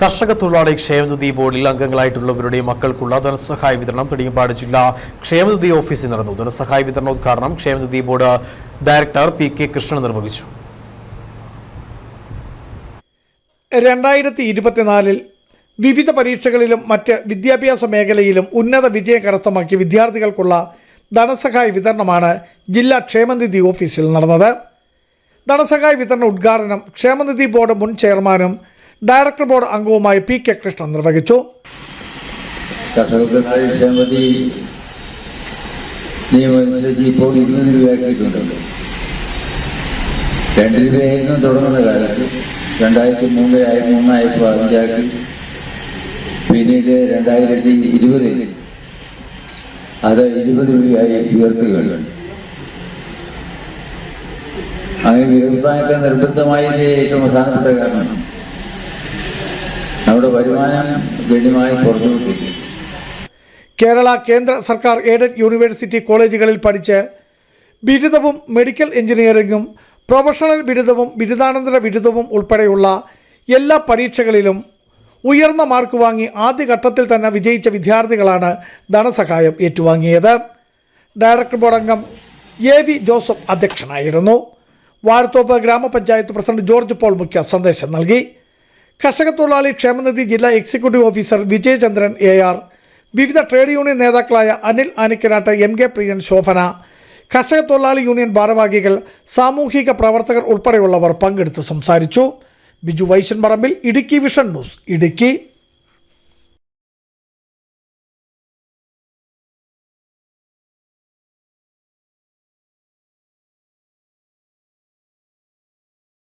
കർഷക തൊഴിലാളി ക്ഷേമനിധി ബോർഡിൽ അംഗങ്ങളായിട്ടുള്ളവരുടെ മക്കൾക്കുള്ള ധനസഹായ വിതരണം തെടിയമ്പാട് ജില്ലാ ക്ഷേമനിധി ഓഫീസിൽ നടന്നു. ധനസഹായ വിതരണ ഉദ്ഘാടനം ക്ഷേമനിധി board director P K Krishnan നിർവഹിച്ചു. രണ്ടായിരത്തി ഇരുപത്തിനാലിൽ വിവിധ പരീക്ഷകളിലും മറ്റ് വിദ്യാഭ്യാസ മേഖലയിലും ഉന്നത വിജയം കരസ്ഥമാക്കിയ വിദ്യാർത്ഥികൾക്കുള്ള ധനസഹായ വിതരണമാണ് ജില്ലാ ക്ഷേമനിധി ഓഫീസിൽ നടന്നത്. ധനസഹായ വിതരണ ഉദ്ഘാടനം ക്ഷേമനിധി ബോർഡ് മുൻ ചെയർമാനും ഡയറക്ടർ ബോർഡ് അംഗവുമായ പി കെ കൃഷ്ണൻ നിർവഹിച്ചു. കർഷകർക്കായി ക്ഷേമതി നിയമമനുസരിച്ച് ഇപ്പോൾ ഇരുപത് രൂപയാക്കിയിട്ടുണ്ടല്ലോ രണ്ട് രൂപയായിരുന്നു തുടങ്ങുന്ന കാലത്ത്. രണ്ടായിരത്തി മൂന്നിലായി മൂന്നായപ്പോൾ അഞ്ചാക്കി. പിന്നീട് രണ്ടായിരത്തി ഇരുപതിൽ അത് ഇരുപത് രൂപയായി ഉയർത്തുകയുണ്ട് അങ്ങനെ ഉയർത്താനൊക്കെ നിർബന്ധമായതിന്റെ ഏറ്റവും പ്രധാനപ്പെട്ട കാരണം വരുമാനം ഗണ്യമായി കേരള കേന്ദ്ര സർക്കാർ എയ്ഡഡ് യൂണിവേഴ്സിറ്റി കോളേജുകളിൽ പഠിച്ച് ബിരുദവും മെഡിക്കൽ എഞ്ചിനീയറിംഗും പ്രൊഫഷണൽ ബിരുദവും ബിരുദാനന്തര ബിരുദവും ഉൾപ്പെടെയുള്ള എല്ലാ പരീക്ഷകളിലും ഉയർന്ന മാർക്ക് വാങ്ങി ആദ്യഘട്ടത്തിൽ തന്നെ വിജയിച്ച വിദ്യാർത്ഥികളാണ് ധനസഹായം ഏറ്റുവാങ്ങിയത്. ഡയറക്ടർ ബോർഡ് അംഗം എ വി ജോസഫ് അധ്യക്ഷനായിരുന്നു. വാഴത്തോപ്പ് ഗ്രാമപഞ്ചായത്ത് പ്രസിഡന്റ് ജോർജ് പോൾ മുഖ്യ സന്ദേശം നൽകി. കർഷക തൊഴിലാളി ക്ഷേമനിധി ജില്ലാ executive officer Vijayachandran A R വിവിധ ട്രേഡ് യൂണിയൻ നേതാക്കളായ അനിൽ ആനിക്കനാട്ട് എം കെ പ്രിയൻ ശോഭന കർഷക തൊഴിലാളി യൂണിയൻ ഭാരവാഹികൾ സാമൂഹിക പ്രവർത്തകർ ഉൾപ്പെടെയുള്ളവർ പങ്കെടുത്ത് സംസാരിച്ചു. Biju Vaishan Parambil Idukki vision news Idukki.